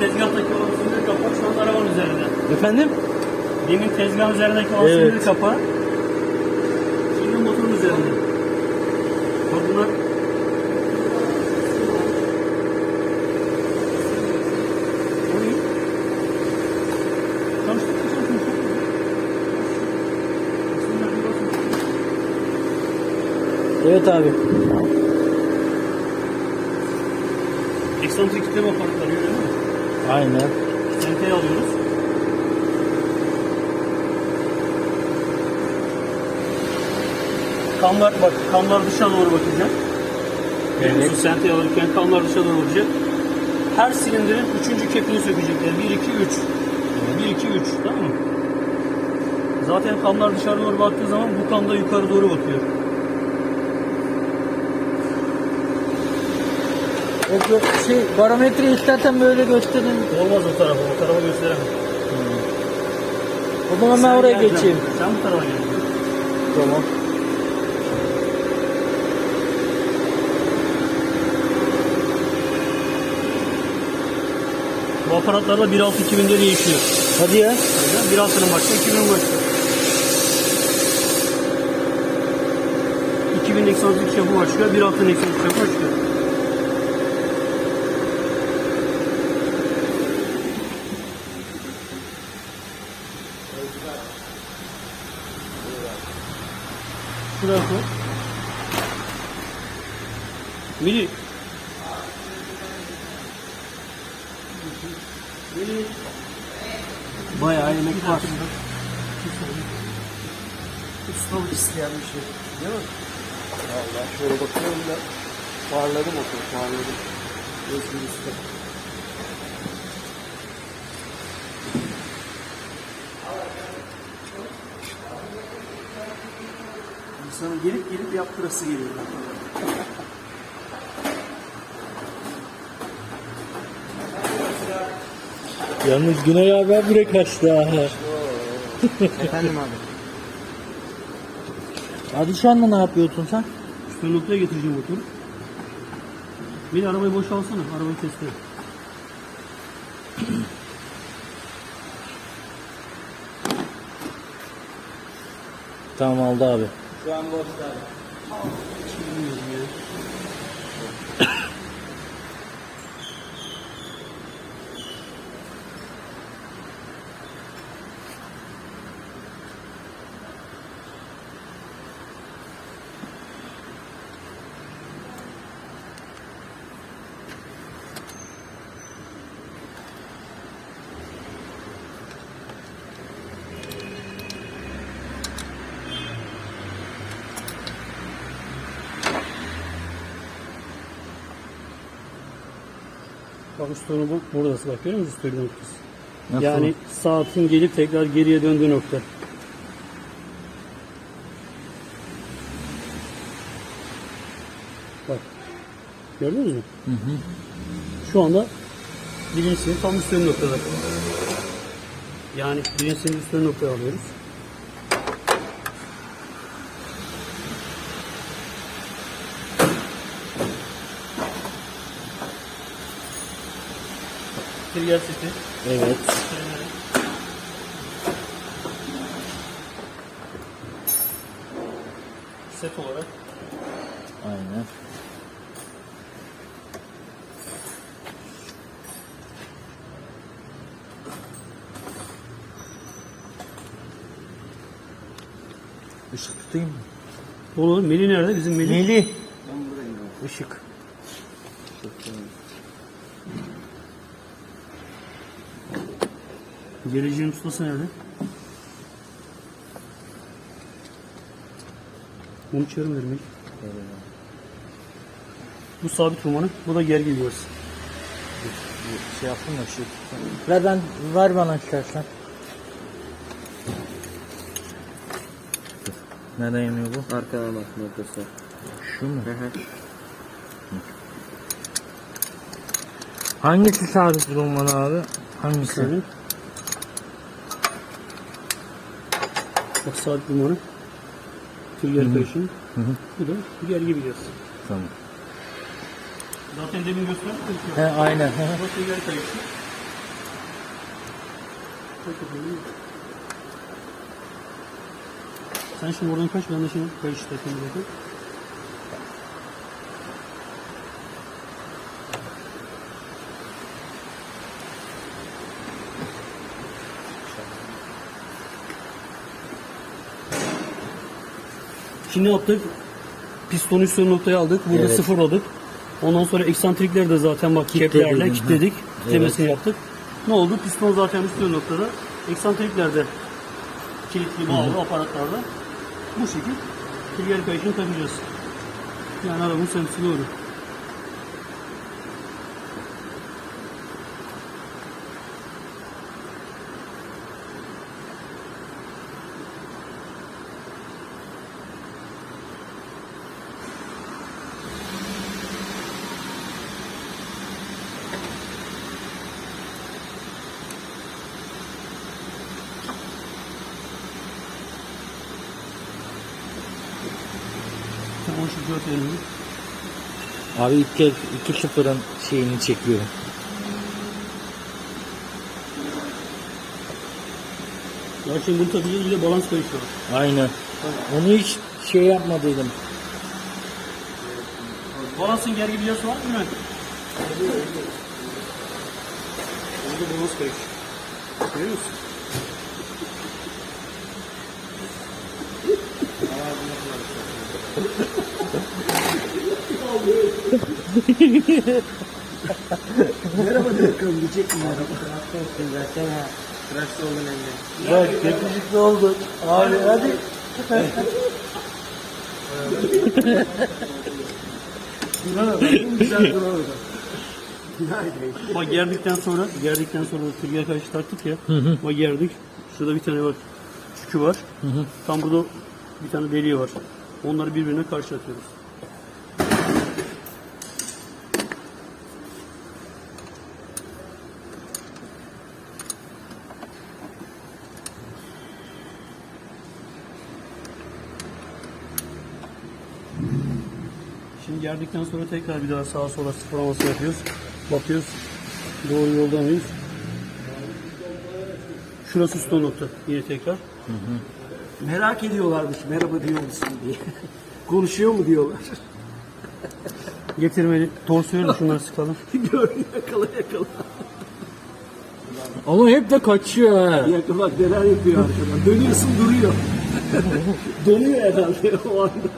tezgahtaki olan silindir kapağı şu an arabanın üzerinde. Efendim? Demin tezgahın üzerindeki olan Evet. silindir kapağı şimdi motorun üzerinde. Bak bunlar O. Evet abi. Eksantrik kitleme aparatları görüyor musun? Aynen. Senteye alıyoruz. Kamlar bak kamlar dışa doğru bakacak. Evet. Senteye alırken kamlar dışa doğru bakacak. Her silindirin üçüncü kepini sökecekler. 1, 2, 3. 1, 2, 3. Tamam mı? Zaten kamlar dışarı doğru baktığı zaman bu kam da yukarı doğru bakıyor. O şey barometreyi istersen böyle gösterin. Olmaz o tarafa. O tarafa gösteremem. O zaman ben oraya geleceksin. geçeyim. Sen bu tarafa gel. Tamam. Bu aparatlarda 1.6 2000'de değişiyor. Hadi ya. 1.6'nın başka, 2000'in başka. 2000 eksantrik çapı başka, 1.6'nın eksantrik çapı başka. Şuraya koy. Melih. Bayağı emek var. Ustalık isteyen bir şey. Değil mi? Valla şöyle bakıyorum da parladı motor, parladı. Özgür usta. İnsanın gelip gelip yaptırası geliyor. Yalnız Güney abi habire kaçtı ha. Efendim abi. Hadi şu anda ne yapıyorsun sen? Şu noktaya getireceğim motoru. Beni arabayı boşalsana. Arabayı test et. Tamam aldı abi. Şu an boş Bilmiyorum Bak üstünü bu buradası bak görüyor musun üstünü noktası? Nasıl? Yani saatin gelip tekrar geriye döndüğü nokta. Bak. Gördünüz mü? Hı hı. Şu anda birincisini tam üstün noktada. Yani birincisini üstün noktaya alıyoruz. Trigger seti. Evet. Set olarak Aynen. Işık tutayım mı? Olur. Melih nerede? Bizim Melih. Melih. Ben buradayım. Işık. Geleceğin ustası nerede? Onu çevirmiyorum Melih. Bu sabit romanı. Bu da gergi diyoruz. Şey yaptım da ışığı Ver ben, ver bana istersen. Nereden yanıyor bu? Arkana bak noktası. Şu mu? Hı hı. Hangisi sabit olmalı abi? Hangisi? Şöyle. Aksaat limanı. Tüller Kayışı'nın. Bu da diğer gergi biliyorsun. Tamam. Zaten demin göstermiştim. He aynen. He. Burası Tüller Kayışı. Sen şimdi oradan kaç ben de şimdi kayış takımı Çekini yaptık. Pistonu üstü noktaya aldık. Burada Evet. sıfırladık. Ondan sonra eksantrikleri de zaten bak Kilitledik. keplerle kilitledik. Kitlemesini yaptık. Ne oldu? Piston zaten üstü noktada. Eksantrikler de kilitli bağlı aparatlarla. Bu şekilde trigger kayışını takacağız. Yani arabamın servisi böyle. 54.50 Abi ilk kez 2 sıfırın şeyini çekiyorum. Gerçi bunu tabii ile balans karışıyor. Aynen. Tabii. Onu hiç şey yapmadıydım. Balansın gergi videosu var mı Bülent? Orada balans karışıyor. Görüyor musun? Merhaba de bakalım diyecek mi araba? Zaten ha. Tıraşlı oldun elde. Bak yakışıklı olduk. Abi hadi. Güzel dur orada. Günaydın. Bak gerdikten sonra, gerdikten sonra sürgüye karşı taktık ya. Bak gerdik. Şurada bir tane var. Çükü var. Tam burada bir tane deliği var. Onları birbirine karşılatıyoruz. Gerdikten sonra tekrar bir daha sağa sola sıfırlaması yapıyoruz. Bakıyoruz. Doğru yolda mıyız? Şurası son nokta. Yine tekrar. Merak ediyorlarmış merhaba diyor musun diye. Konuşuyor mu diyorlar. Getirmeli. Torsiyonu şunları sıkalım. Gör yakala yakala. Ama hep de kaçıyor ha. Yakala bak neler yapıyor arkadan. Dönüyorsun duruyor. Donuyor herhalde o anda.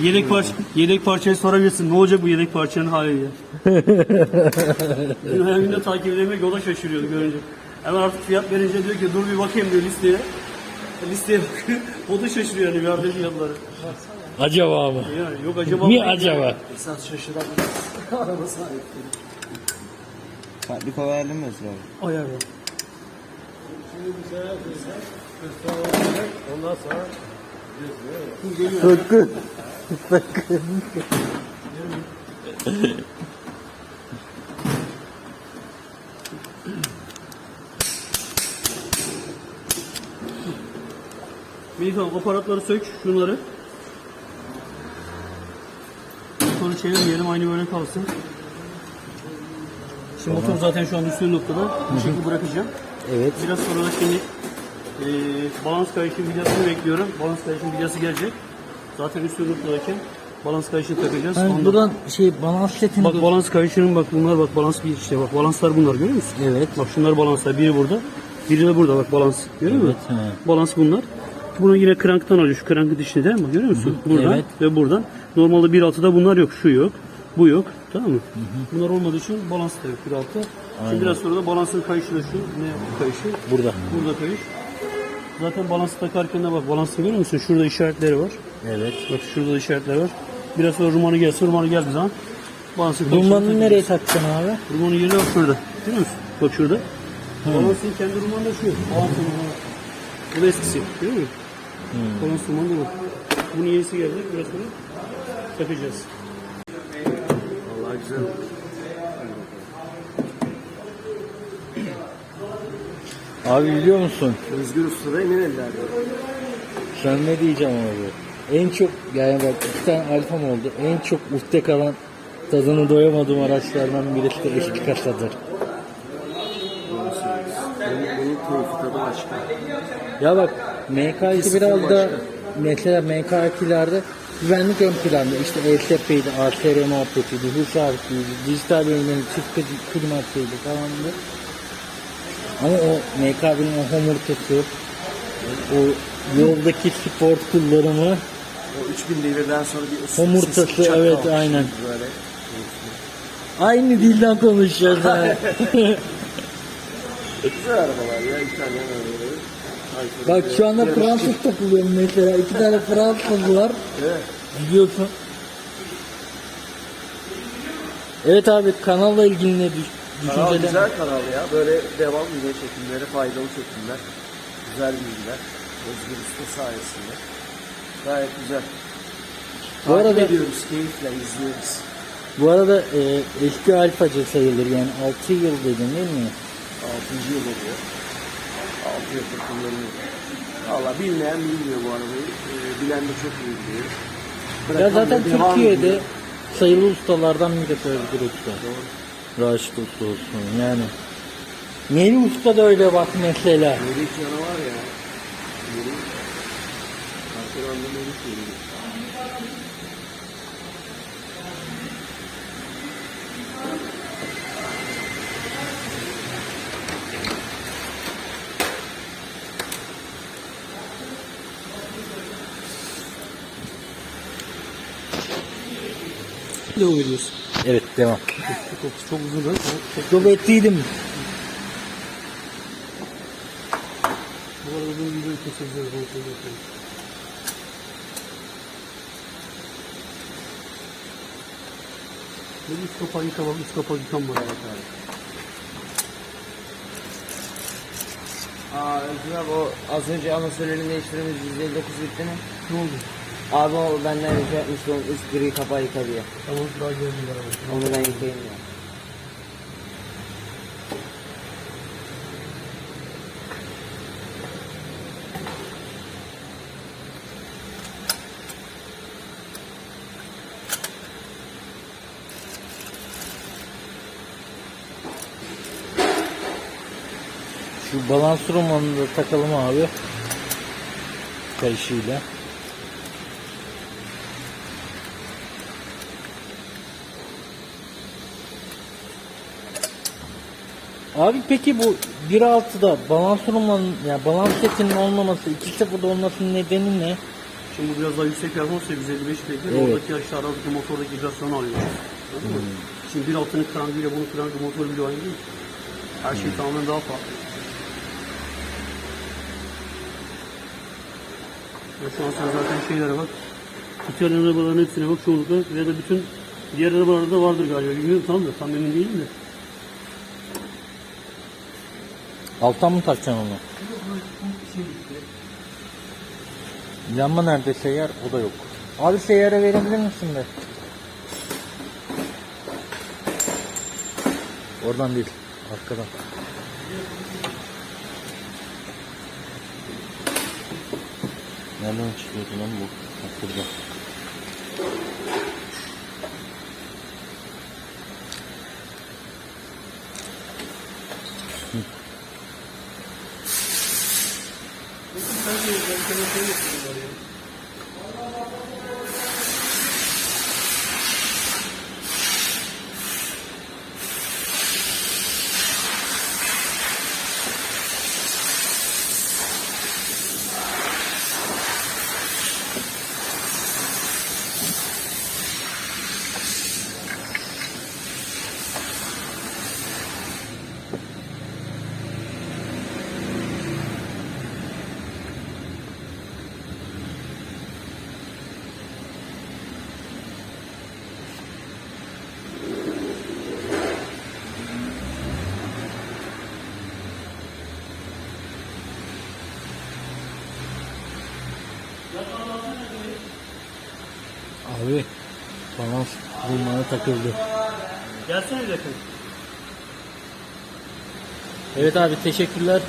Yedek parça, yedek parçayı sorabilirsin. Ne olacak bu yedek parçanın hali ya? Dün her gün de takip edemek yola şaşırıyordu görünce. Hemen artık fiyat verince diyor ki dur bir bakayım diyor listeye. Listeye bakıyor. O da şaşırıyor yani verdiği fiyatları. Acaba mı? Yani yok acaba Niye mı? acaba? Esas şaşırabiliriz. Araba sahipleri. Fabrika ayarlamıyoruz abi. Ayar var. Sakın. Sakın. Melih aparatları sök şunları. Sonra çevirmeyelim aynı böyle kalsın. Şimdi motor zaten şu an üstün noktada. Bu şekilde bırakacağım. Evet. Biraz sonra da şimdi e, balans kayışı vidasını bekliyorum. Balans kayışın vidası gelecek. Zaten üstün noktadayken balans kayışını takacağız. Ondan- buradan şey balans setini Bak balans kayışının bak bunlar bak balans bir işte bak balanslar bunlar görüyor musun? Evet. Bak şunlar balanslar biri burada. Biri de burada bak balans. Görüyor musun? Evet, he. Balans bunlar. Bunu yine kranktan alıyor. Şu krankın dişli değil mi? Görüyor musun? Buradan evet. ve buradan. Normalde 1.6'da bunlar yok. Şu yok. Bu yok. Tamam mı? Bunlar olmadığı için balans da yok 1.6. Şimdi biraz sonra da balansın kayışı da şu. Ne kayışı? burada. Burada kayış. Zaten balansı takarken de bak balansı görüyor musun? Şurada işaretleri var. Evet. Bak şurada da işaretler var. Biraz sonra rumanı gelsin. Rumanı geldiği zaman Dumanını takacağız. nereye takacaksın abi? Rumanın yerine bak şurada. Görüyor musun? Bak şurada. Balansın kendi rumanı da şu. Balansın rumanı. Bu da eskisi. Görüyor musun? Balans rumanı da bu. Bunun yenisi gelecek. Biraz sonra takacağız. Vallahi güzel oldu. Abi biliyor musun? Özgür Usta'da emin ellerde. Sen ne diyeceğim abi? en çok yani bak iki tane alfam oldu. En çok ufte kalan tadını doyamadığım araçlardan birisi de eski kasadır. Doğru söylüyorsun. Bunun, bunun keyfi tadı başka. Ya bak MK2 biraz da mesela MK2'lerde güvenlik ön planda işte ESP'ydi, ASR muhabbetiydi, hız sabitiydi, dijital yayınları, çift kli- klimasıydı falan da. Ama o MK1'in o homurtusu, o yoldaki sport kullanımı, O 3000 devirden sonra bir Homurtası, evet, aynen. Böyle. aynı dilden konuşacağız ha. Güzel arabalar ya İtalyan arabaları. Bak şu anda. Fransız takılıyorum mesela. iki tane Fransız var. Evet. Gidiyorsun. Evet abi kanalla ilgili ne düş Kanal güzel kanal ya. Böyle devam yine çekimleri, faydalı çekimler. Güzel bilgiler. Özgür Usta sayesinde. Gayet güzel. Bu Takip arada- ediyoruz, keyifle izliyoruz. Bu arada e, eski alfacı sayılır yani 6 yıl dedin değil mi? 6. yıl oluyor. 6 yıldır kullanıyor. Valla bilmeyen bilmiyor bu arabayı. Ee, bilen de çok iyi biliyor. Ya Bırakan zaten devam Türkiye'de ediyor. sayılı ustalardan birisi Özgür Usta. Raşit Usta olsun yani. Neli Usta da öyle bak mesela. Melih yanı var ya. Melih. Arkadan da Melih geliyor. Devam ediyoruz. Evet devam. Çok, çok uzun lan. Çok ettiydim. Bu arada uzun videoyu keseceğiz. söyleyeyim. Benim üst kapağı yıkamam, üst kapağı yıkanmadı. Evet abi. Aa Özgür abi o az önce amasörlerini değiştirdiğimiz 159 bitti mi? Ne oldu? Abi o benden rica etmişti onun üst gri kapağı yıka diye. Tamam daha geldim beraber. Onu ben yıkayayım ya. Şu balans romanını da takalım abi. Kayışıyla. Abi peki bu 1.6'da balans romanın yani balans setinin olmaması 2.0'da olmasının nedeni ne? Şimdi biraz daha yüksek performans 155 beygir. Evet. Oradaki aşağıdaki motordaki vibrasyonu alıyoruz. Anladın mı? Şimdi 1.6'nın krangıyla bunun krangı motoru bile aynı değil. Her şey tamamen daha farklı. Ya şu an sen zaten şeylere bak. İtalyan arabaların hepsine bak çoğunlukla ya da bütün diğer arabalarda vardır galiba. Bilmiyorum tam da tam emin değilim de. Alttan mı takacaksın onu? Lamba nerede seyyar? O da yok. Abi seyyara verebilir misin be? Oradan değil. Arkadan. Nereden çıkıyordu lan bu? Bak. Takıldı. Gelsene dakika. Evet abi teşekkürler.